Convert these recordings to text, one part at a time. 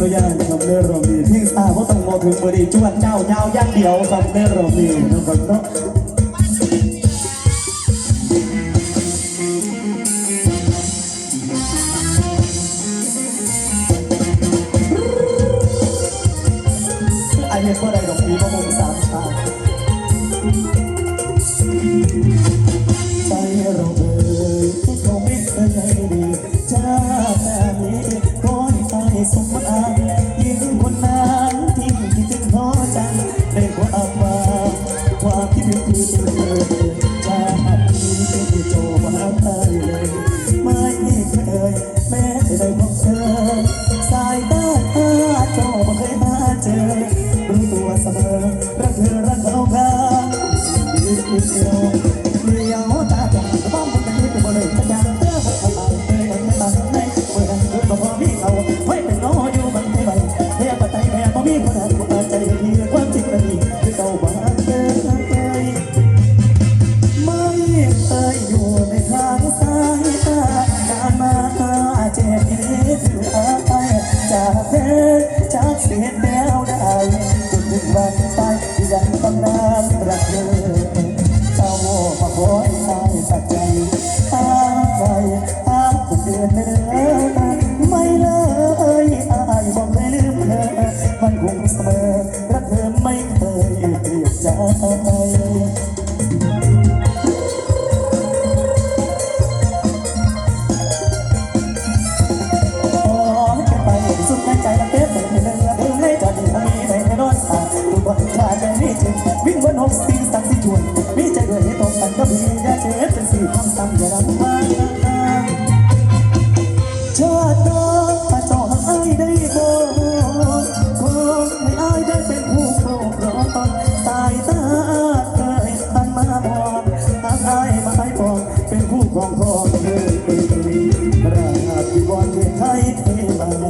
นุญาตสำเร็จรมีเพียงตาเพราต้องมองถึงบริจวนเจ้าเจ้าย่างเดียวสำเร็จรมีนะครับเนาะอันนี้ก็ได้ดอกมีมะมาบูสามชาติไปเรา จากเสียแล้วได้จนถึงวันตายยังต้องนานรักเธอ เธอราชาธิวรเมืองไทยเทวา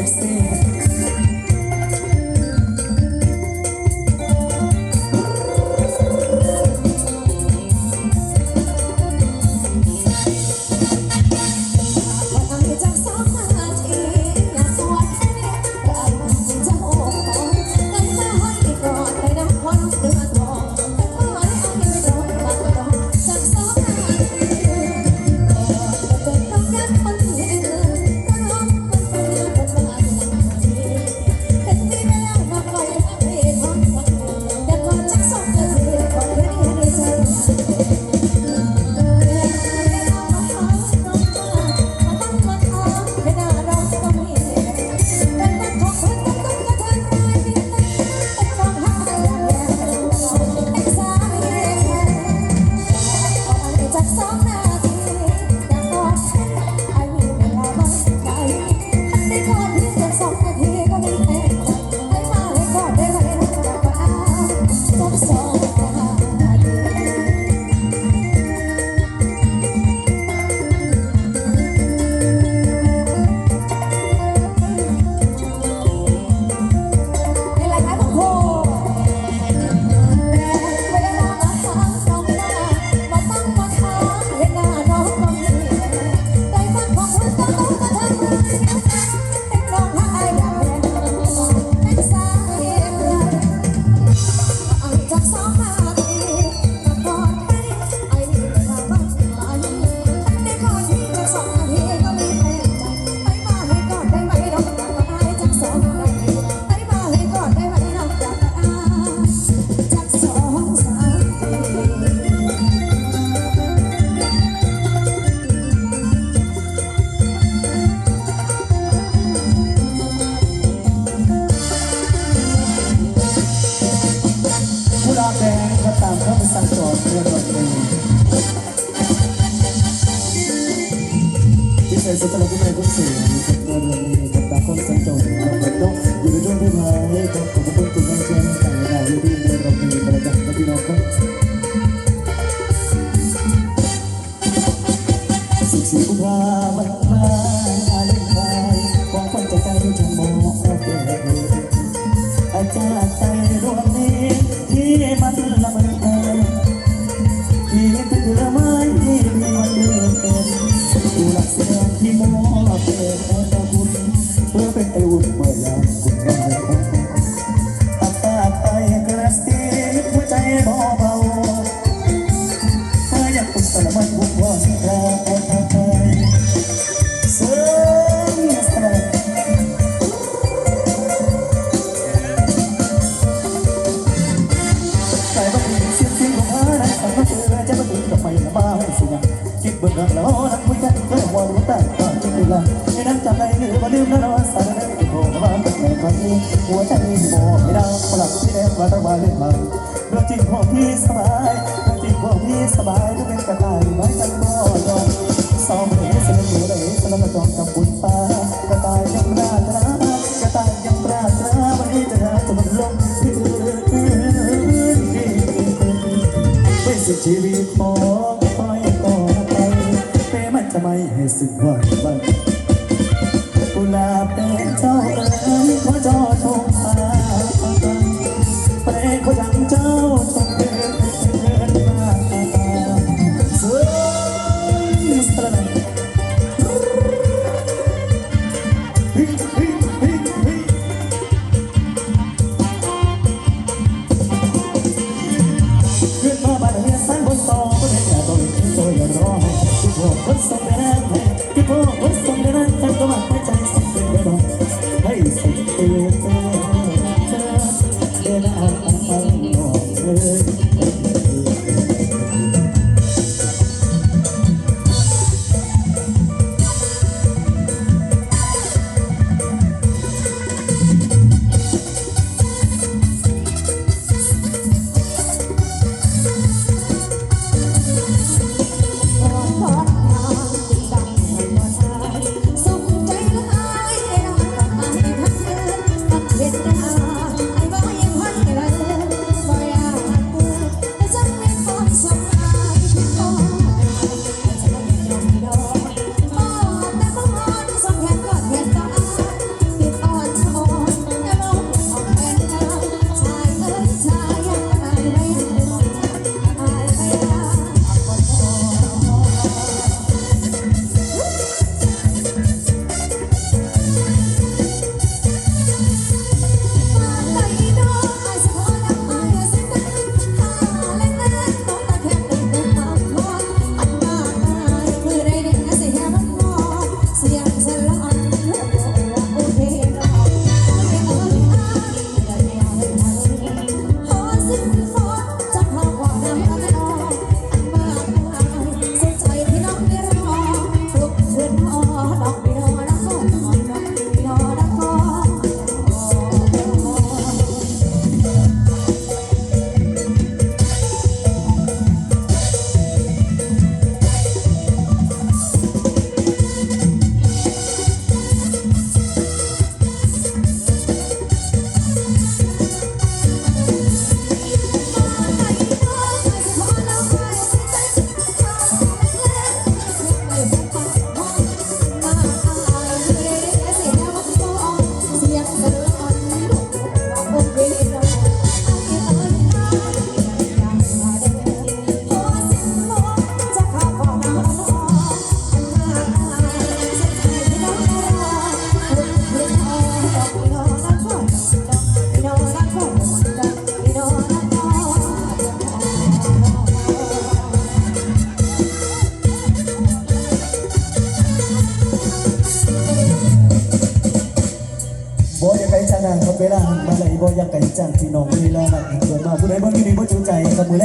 There's เลยครับขอบคุณ ก่อนที่ลาไม่นั้นจำได้หรือว่าลืมแล้วนอนสารเลยโผล่มาแบบไหนตอนนี้หัวใจมีโบไม่ได้ปลักที่เด็กมาตะวันเล่นมาเรื่จริงของพี่สบาย ให้สุดหวันบ้างกุหลาบเป็นเจ้า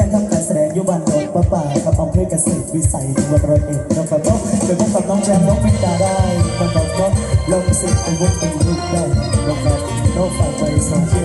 นทำการแสดงยุบันโดป้าป่ากับอำเภอเกษตรวิสัยจัวัดรอยเอ็ดนะครับก็ไปพบกับน้องแชมป์น้องพิดาได้นะครับก็ลงสิทธิ์ไปวุฒิเป็นลูกได้นะครับโน้ตฝากไปสองเชีย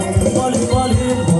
ลืมบ่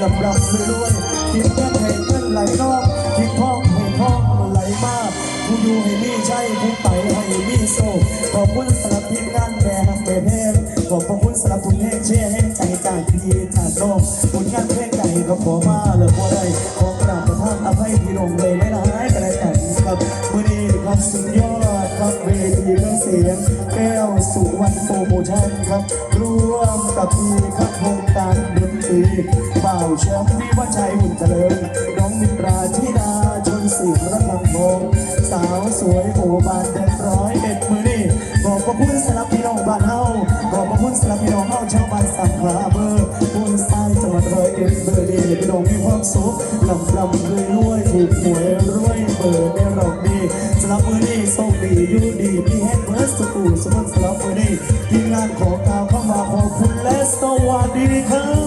กับลำดับรวยๆคิดเงินให้เงินไหลนอกคิดทองให้ทองไหลมากผู้อยู่ให้นี่ใช่ผู้ไปให้นี่โชว์ขอบคุณสำหรับทีมงานแม่ฮักแม่เพลขอบคุณสำหรับคุณเฮเช่ให้ใจจากพี่จากน้องผลงานเพลงใหญ่ก็ขอมาเลยบ่ได้ขอกราบประทานอภัยพี่น้องเลยไม่ร้ายแต่ละกันครับวันนี้ครับสุดยอดครับเวทีเครื่องเสียงแก้วสุวรรณโปรโมชั่นครับร่วมกับพี่ เป่าแชมป์วิวัชชัยหุ่นเจริญน้องมิตราธิดาชนศิลป์รัตนพงสาวสวยโอบานเด็ดร้อยเอ็ดมือนี่ขอบพระคุณสำหรับพี่น้องบ้านเฮาขอบพระคุณสำหรับพี่น้องเฮาชาวบ้านสังขลาเบอร์ปุ่นทรายจังหวัดร้อยเอ็ดเบอร์ดีพี่น้องมีความสุขลำลำรวยรวยถูกหวยรวยเบอร์ในรอบนี้สำหรับมือนี่โชคดีอยู่ดีพี่แฮกเบิร์สกูสมบัติสำหรับมือนี่ทีมงานขอกล่าวเข้ามาขอบคุณและสวัสดีครับ